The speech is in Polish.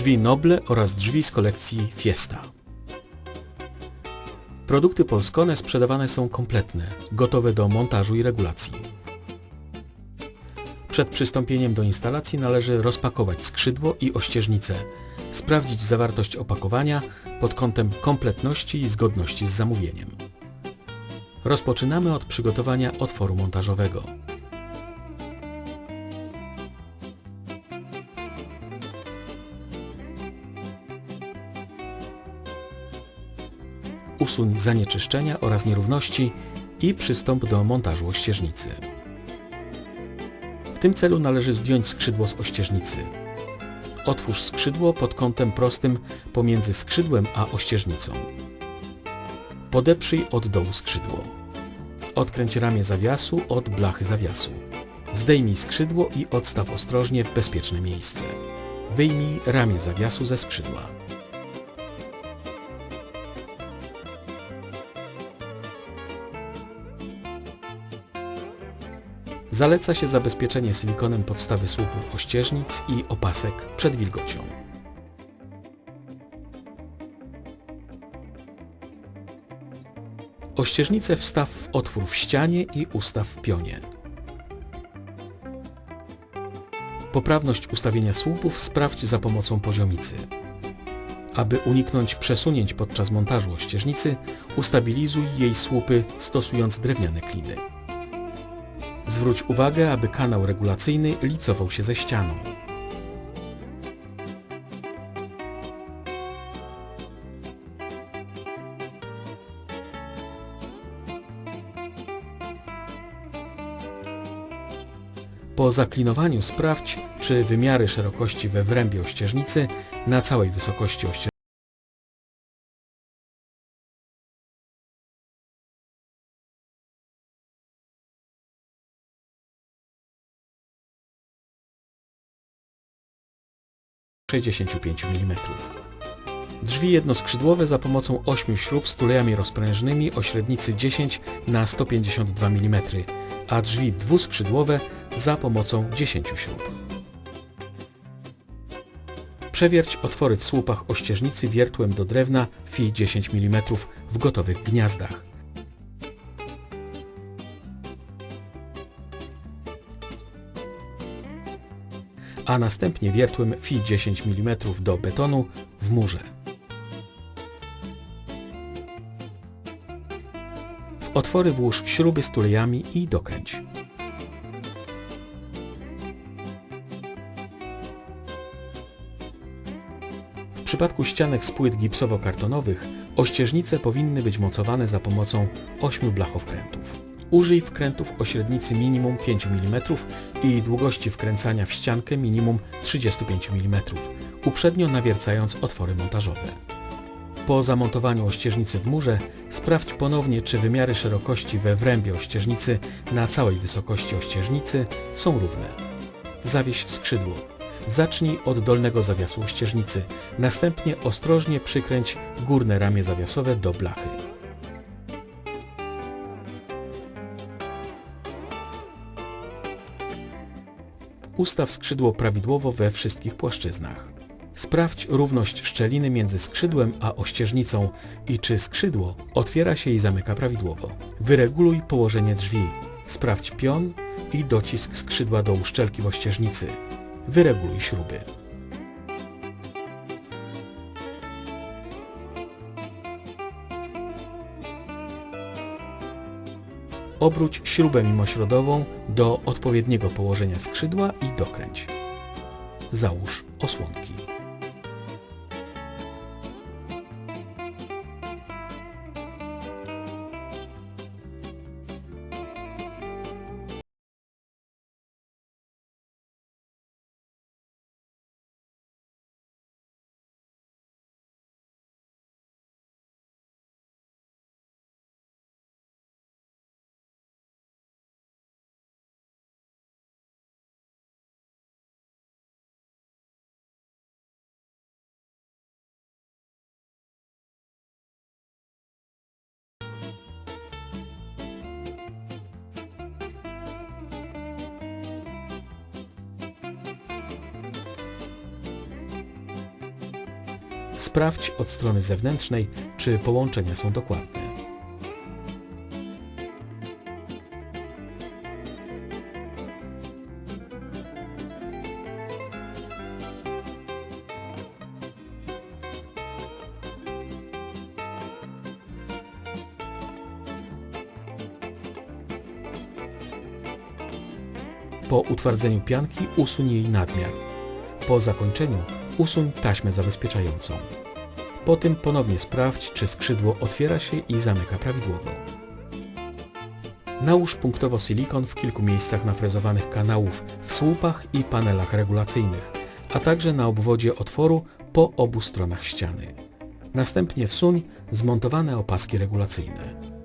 drzwi Noble oraz drzwi z kolekcji Fiesta. Produkty Polskone sprzedawane są kompletne, gotowe do montażu i regulacji. Przed przystąpieniem do instalacji należy rozpakować skrzydło i ościeżnicę, sprawdzić zawartość opakowania pod kątem kompletności i zgodności z zamówieniem. Rozpoczynamy od przygotowania otworu montażowego. Usuń zanieczyszczenia oraz nierówności i przystąp do montażu ościeżnicy. W tym celu należy zdjąć skrzydło z ościeżnicy. Otwórz skrzydło pod kątem prostym pomiędzy skrzydłem a ościeżnicą. Podeprzyj od dołu skrzydło. Odkręć ramię zawiasu od blachy zawiasu. Zdejmij skrzydło i odstaw ostrożnie w bezpieczne miejsce. Wyjmij ramię zawiasu ze skrzydła. Zaleca się zabezpieczenie silikonem podstawy słupów ościeżnic i opasek przed wilgocią. Ościeżnicę wstaw w otwór w ścianie i ustaw w pionie. Poprawność ustawienia słupów sprawdź za pomocą poziomicy. Aby uniknąć przesunięć podczas montażu ościeżnicy, ustabilizuj jej słupy stosując drewniane kliny. Zwróć uwagę, aby kanał regulacyjny licował się ze ścianą. Po zaklinowaniu sprawdź, czy wymiary szerokości we wrębie ościeżnicy na całej wysokości ościeżnicy - 65 mm. Drzwi jednoskrzydłowe za pomocą 8 śrub z tulejami rozprężnymi o średnicy 10 na 152 mm, a drzwi dwuskrzydłowe za pomocą 10 śrub. Przewierć otwory w słupach ościeżnicy wiertłem do drewna Fi 10 mm w gotowych gniazdach. A następnie wiertłem Fi 10 mm do betonu w murze. W otwory włóż śruby z tulejami i dokręć. W przypadku ścianek z płyt gipsowo-kartonowych ościeżnice powinny być mocowane za pomocą 8 blachowkrętów. Użyj wkrętów o średnicy minimum 5 mm i długości wkręcania w ściankę minimum 35 mm, uprzednio nawiercając otwory montażowe. Po zamontowaniu ościeżnicy w murze sprawdź ponownie, czy wymiary szerokości we wrębie ościeżnicy na całej wysokości ościeżnicy są równe. Zawieś skrzydło. Zacznij od dolnego zawiasu ościeżnicy, następnie ostrożnie przykręć górne ramię zawiasowe do blachy. Ustaw skrzydło prawidłowo we wszystkich płaszczyznach. Sprawdź równość szczeliny między skrzydłem a ościeżnicą i czy skrzydło otwiera się i zamyka prawidłowo. Wyreguluj położenie drzwi. Sprawdź pion i docisk skrzydła do uszczelki w ościeżnicy. Wyreguluj śruby. Obróć śrubę mimośrodową do odpowiedniego położenia skrzydła i dokręć. Załóż osłonki. Sprawdź od strony zewnętrznej, czy połączenia są dokładne. Po utwardzeniu pianki usuń jej nadmiar. Po zakończeniu usuń taśmę zabezpieczającą. Po tym ponownie sprawdź, czy skrzydło otwiera się i zamyka prawidłowo. Nałóż punktowo silikon w kilku miejscach nafrezowanych kanałów w słupach i panelach regulacyjnych, a także na obwodzie otworu po obu stronach ściany. Następnie wsuń zmontowane opaski regulacyjne.